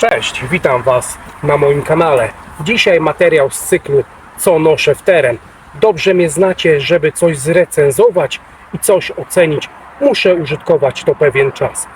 Cześć, witam Was na moim kanale. Dzisiaj materiał z cyklu Co noszę w teren. Dobrze mnie znacie, żeby coś zrecenzować i coś ocenić, muszę użytkować to pewien czas.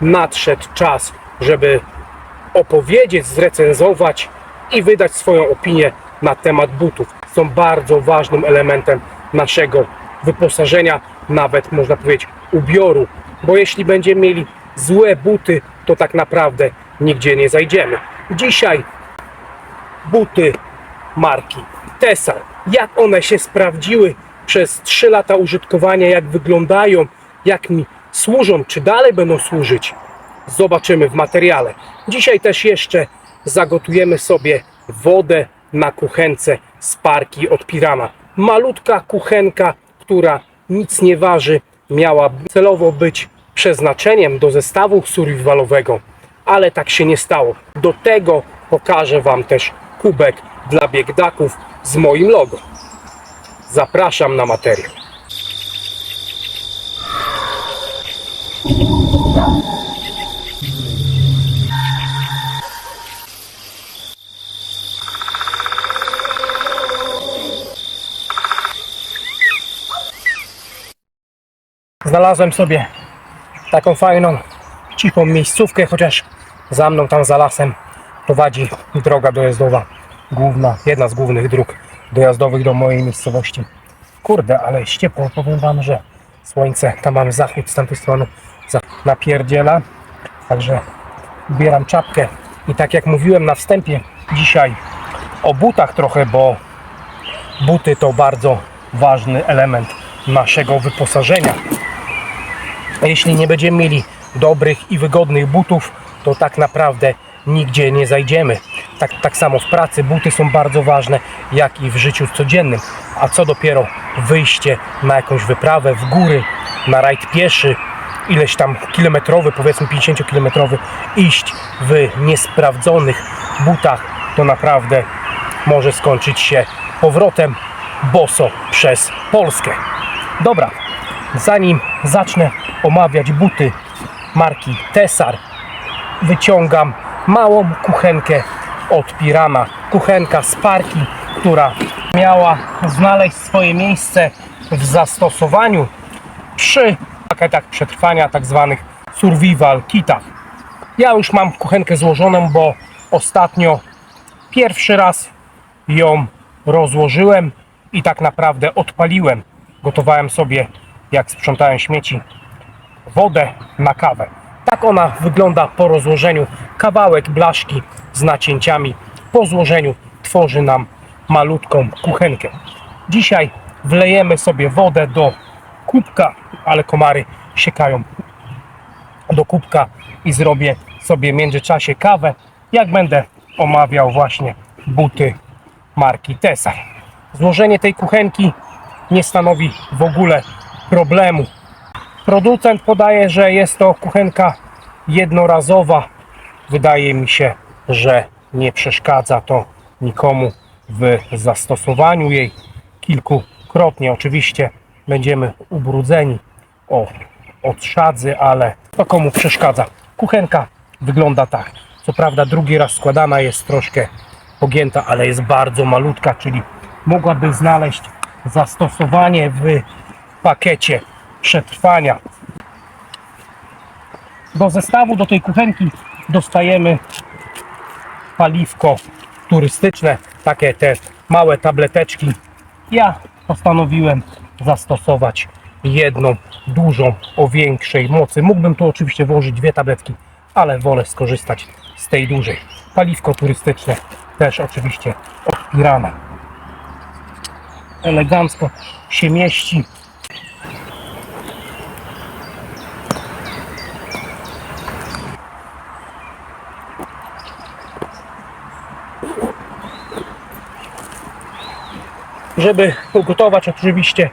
Nadszedł czas, żeby opowiedzieć, zrecenzować i wydać swoją opinię na temat butów. Są bardzo ważnym elementem naszego wyposażenia, nawet można powiedzieć ubioru, bo jeśli będziemy mieli złe buty, to tak naprawdę nigdzie nie zajdziemy. Dzisiaj buty marki Tesal. Jak one się sprawdziły przez 3 lata użytkowania, jak wyglądają, jak mi służą, czy dalej będą służyć, zobaczymy w materiale. Dzisiaj też jeszcze zagotujemy sobie wodę na kuchence z parki od Pirana. Malutka kuchenka, która nic nie waży, miała celowo być przeznaczeniem do zestawu survivalowego, ale tak się nie stało. Do tego pokażę Wam też kubek dla biegdaków z moim logo. Zapraszam na materiał. Znalazłem sobie taką fajną, cichą miejscówkę, chociaż za mną tam za lasem prowadzi droga dojazdowa główna, jedna z głównych dróg dojazdowych do mojej miejscowości. Kurde, ale jest ciepło, powiem Wam, że słońce, tam mamy zachód z tamtej strony, napierdziela, także ubieram czapkę i tak jak mówiłem na wstępie dzisiaj o butach trochę, bo buty to bardzo ważny element naszego wyposażenia. Jeśli nie będziemy mieli dobrych i wygodnych butów, to tak naprawdę nigdzie nie zajdziemy. Tak, tak samo w pracy buty są bardzo ważne, jak i w życiu codziennym. A co dopiero wyjście na jakąś wyprawę w góry, na rajd pieszy, ileś tam kilometrowy, powiedzmy 50 kilometrowy, iść w niesprawdzonych butach, to naprawdę może skończyć się powrotem boso przez Polskę. Dobra, zanim zacznę omawiać buty marki Tesar, wyciągam małą kuchenkę od Pirana. Kuchenka z parki, która miała znaleźć swoje miejsce w zastosowaniu przy paketach przetrwania, tak zwanych survival kitach. Ja już mam kuchenkę złożoną, bo ostatnio pierwszy raz ją rozłożyłem i tak naprawdę odpaliłem. Gotowałem sobie, jak sprzątałem śmieci, wodę na kawę. Tak ona wygląda po rozłożeniu. Kawałek blaszki z nacięciami po złożeniu tworzy nam malutką kuchenkę. Dzisiaj wlejemy sobie wodę do kubka, ale komary siekają do kubka i zrobię sobie w międzyczasie kawę, jak będę omawiał właśnie buty marki Tesar. Złożenie tej kuchenki nie stanowi w ogóle problemu. Producent podaje, że jest to kuchenka jednorazowa. Wydaje mi się, że nie przeszkadza to nikomu w zastosowaniu jej kilkukrotnie. Oczywiście będziemy ubrudzeni o, od szadzy, ale to komu przeszkadza. Kuchenka wygląda tak. Co prawda drugi raz składana jest troszkę pogięta, ale jest bardzo malutka, czyli mogłaby znaleźć zastosowanie w pakiecie przetrwania. Do zestawu do tej kuchenki dostajemy paliwko turystyczne, takie te małe tableteczki. Ja postanowiłem zastosować jedną dużą o większej mocy. Mógłbym tu oczywiście włożyć dwie tabletki, ale wolę skorzystać z tej dużej. Paliwko turystyczne też oczywiście od. Elegancko się mieści. Żeby ugotować oczywiście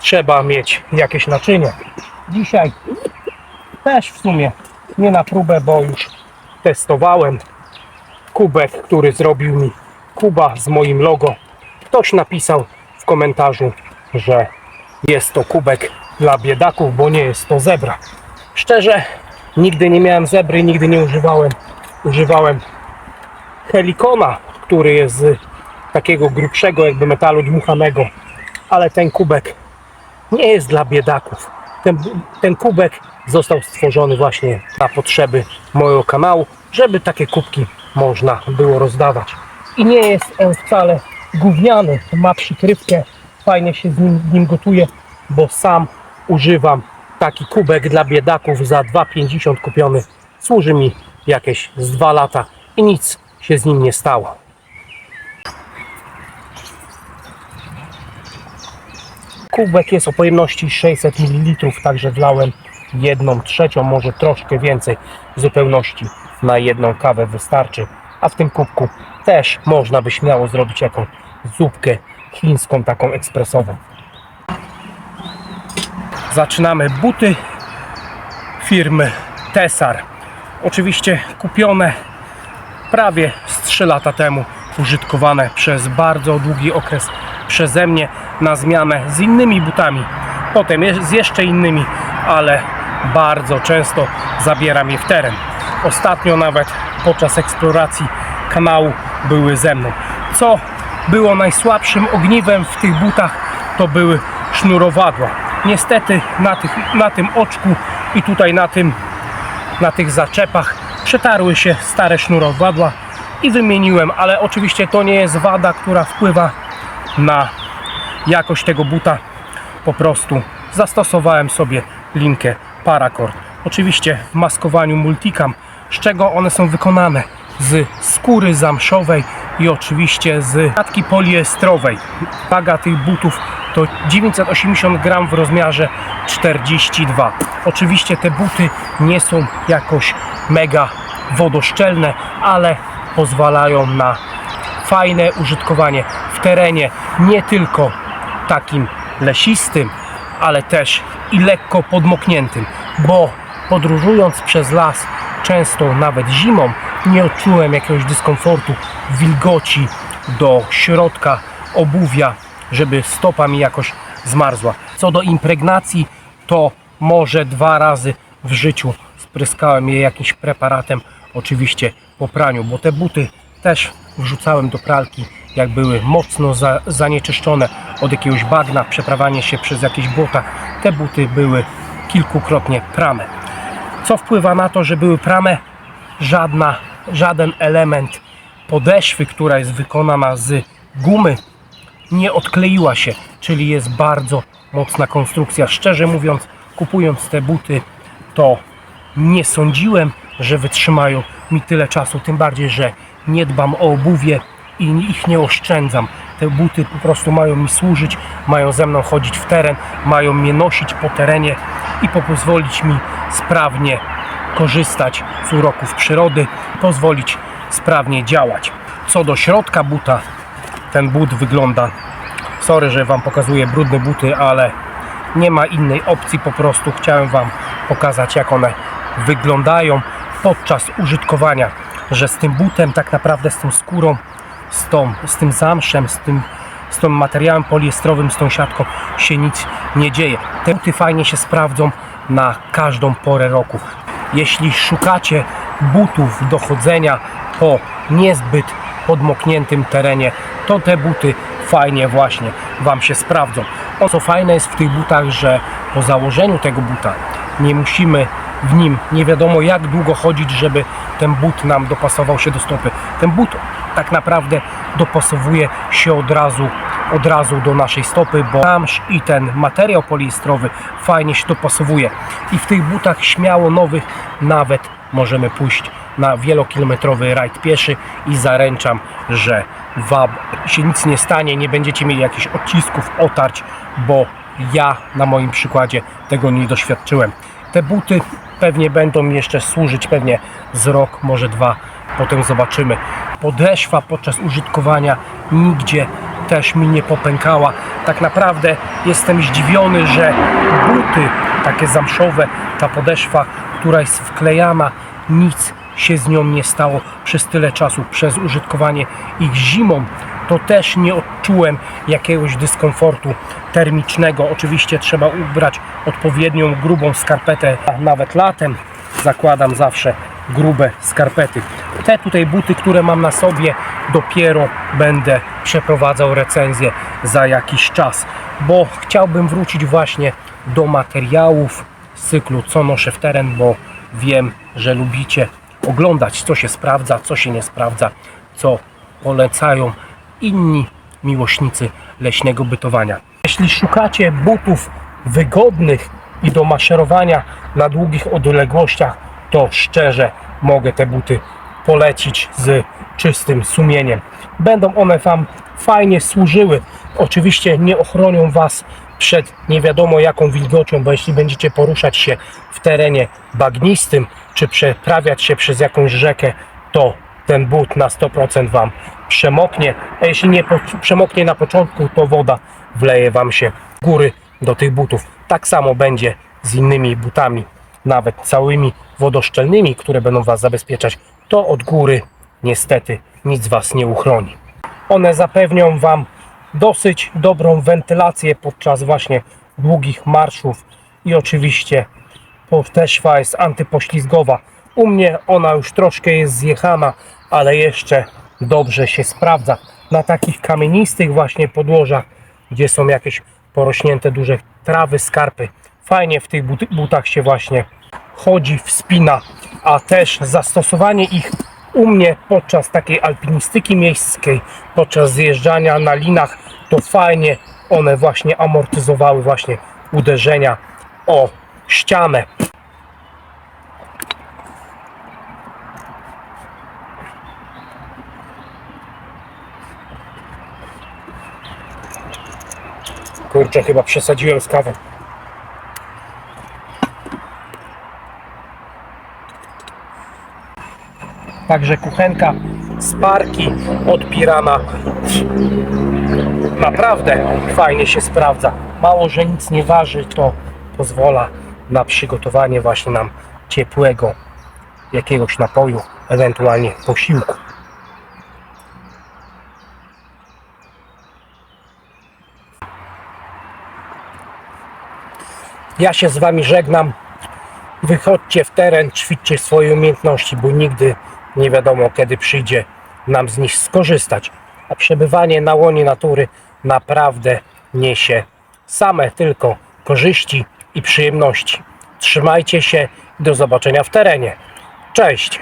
trzeba mieć jakieś naczynie. Dzisiaj też w sumie nie na próbę, bo już testowałem kubek, który zrobił mi Kuba z moim logo. Ktoś napisał w komentarzu, że jest to kubek dla biedaków, bo nie jest to zebra. Szczerze, nigdy nie miałem zebry, nigdy nie używałem używałem helikona, który jest z takiego grubszego jakby metalu dmuchanego, ale ten kubek nie jest dla biedaków. Ten, ten kubek został stworzony właśnie na potrzeby mojego kanału, żeby takie kubki można było rozdawać. I nie jest on wcale gówniany, ma przykrywkę, fajnie się z nim, nim gotuje, bo sam używam taki kubek dla biedaków za 2,50 kupiony. Służy mi jakieś z 2 lata i nic się z nim nie stało. Kubek jest o pojemności 600 ml, także wlałem jedną trzecią, może troszkę więcej zupełności na jedną kawę wystarczy. A w tym kubku też można by śmiało zrobić jakąś zupkę chińską, taką ekspresową. Zaczynamy buty firmy Tesar. Oczywiście kupione prawie z 3 lata temu, użytkowane przez bardzo długi okres przeze mnie na zmianę z innymi butami, potem z jeszcze innymi, ale bardzo często zabieram je w teren. Ostatnio nawet podczas eksploracji kanału były ze mną. Co było najsłabszym ogniwem w tych butach, to były sznurowadła. Niestety na, tych, na tym oczku i tutaj na tym na tych zaczepach przetarły się stare sznurowadła i wymieniłem, ale oczywiście to nie jest wada, która wpływa na jakość tego buta. Po prostu zastosowałem sobie linkę Paracord. Oczywiście w maskowaniu Multicam, z czego one są wykonane? Z skóry zamszowej i oczywiście z katki poliestrowej. Waga tych butów to 980 gram w rozmiarze 42. Oczywiście te buty nie są jakoś mega wodoszczelne, ale pozwalają na fajne użytkowanie w terenie nie tylko takim lesistym, ale też i lekko podmokniętym, bo podróżując przez las, często nawet zimą, nie odczułem jakiegoś dyskomfortu, wilgoci do środka obuwia, żeby stopa mi jakoś zmarzła. Co do impregnacji, to może dwa razy w życiu spryskałem je jakimś preparatem, oczywiście po praniu, bo te buty też wrzucałem do pralki, jak były mocno za, zanieczyszczone od jakiegoś bagna, przeprawanie się przez jakieś błota. Te buty były kilkukrotnie prane. Co wpływa na to, że były prane? Żadna, żaden element podeszwy, która jest wykonana z gumy, nie odkleiła się, czyli jest bardzo mocna konstrukcja. Szczerze mówiąc, kupując te buty, to nie sądziłem, że wytrzymają mi tyle czasu, tym bardziej, że nie dbam o obuwie i ich nie oszczędzam. Te buty po prostu mają mi służyć, mają ze mną chodzić w teren, mają mnie nosić po terenie i pozwolić mi sprawnie korzystać z uroków przyrody, pozwolić sprawnie działać. Co do środka buta, ten but wygląda. Sorry, że Wam pokazuję brudne buty, ale nie ma innej opcji. Po prostu chciałem Wam pokazać, jak one wyglądają podczas użytkowania. Że z tym butem, tak naprawdę z tą skórą, z, tą, z tym zamszem, z tym z tym materiałem poliestrowym, z tą siatką się nic nie dzieje. Te buty fajnie się sprawdzą na każdą porę roku. Jeśli szukacie butów do chodzenia po niezbyt podmokniętym terenie, to te buty fajnie właśnie Wam się sprawdzą. O co fajne jest w tych butach, że po założeniu tego buta nie musimy w nim nie wiadomo jak długo chodzić, żeby ten but nam dopasował się do stopy. Ten but tak naprawdę dopasowuje się od razu, od razu do naszej stopy, bo zamsz i ten materiał poliestrowy fajnie się dopasowuje. I w tych butach śmiało nowych nawet możemy pójść na wielokilometrowy rajd pieszy i zaręczam, że Wam się nic nie stanie, nie będziecie mieli jakichś odcisków, otarć, bo ja na moim przykładzie tego nie doświadczyłem. Te buty pewnie będą jeszcze służyć pewnie z rok, może dwa, potem zobaczymy. Podeszwa podczas użytkowania nigdzie też mi nie popękała. Tak naprawdę jestem zdziwiony, że buty takie zamszowe, ta podeszwa, która jest wklejana, nic się z nią nie stało przez tyle czasu, przez użytkowanie ich zimą, to też nie odczułem jakiegoś dyskomfortu termicznego. Oczywiście trzeba ubrać odpowiednią grubą skarpetę, a nawet latem zakładam zawsze grube skarpety. Te tutaj buty, które mam na sobie, dopiero będę przeprowadzał recenzję za jakiś czas, bo chciałbym wrócić właśnie do materiałów z cyklu Co noszę w teren, bo wiem, że lubicie oglądać, co się sprawdza, co się nie sprawdza, co polecają inni miłośnicy leśnego bytowania. Jeśli szukacie butów wygodnych i do maszerowania na długich odległościach, to szczerze mogę te buty polecić z czystym sumieniem. Będą one Wam fajnie służyły. Oczywiście nie ochronią Was przed nie wiadomo jaką wilgocią, bo jeśli będziecie poruszać się w terenie bagnistym, czy przeprawiać się przez jakąś rzekę, to ten but na 100% Wam przemoknie, a jeśli nie przemoknie na początku, to woda wleje Wam się góry do tych butów. Tak samo będzie z innymi butami, nawet całymi wodoszczelnymi, które będą Was zabezpieczać, to od góry niestety nic Was nie uchroni. One zapewnią Wam dosyć dobrą wentylację podczas właśnie długich marszów i oczywiście podeszwa jest antypoślizgowa. U mnie ona już troszkę jest zjechana, ale jeszcze dobrze się sprawdza. Na takich kamienistych właśnie podłożach, gdzie są jakieś porośnięte duże trawy, skarpy. Fajnie w tych but- butach się właśnie chodzi, wspina, a też zastosowanie ich u mnie podczas takiej alpinistyki miejskiej, podczas zjeżdżania na linach, to fajnie one właśnie amortyzowały właśnie uderzenia o ścianę. Kurczę, chyba przesadziłem z kawą. Także kuchenka z parki od Pirana naprawdę fajnie się sprawdza. Mało, że nic nie waży, to pozwala na przygotowanie właśnie nam ciepłego jakiegoś napoju, ewentualnie posiłku. Ja się z Wami żegnam. Wychodźcie w teren, ćwiczcie swoje umiejętności, bo nigdy nie wiadomo, kiedy przyjdzie nam z nich skorzystać. A przebywanie na łonie natury naprawdę niesie same tylko korzyści i przyjemności. Trzymajcie się i do zobaczenia w terenie. Cześć!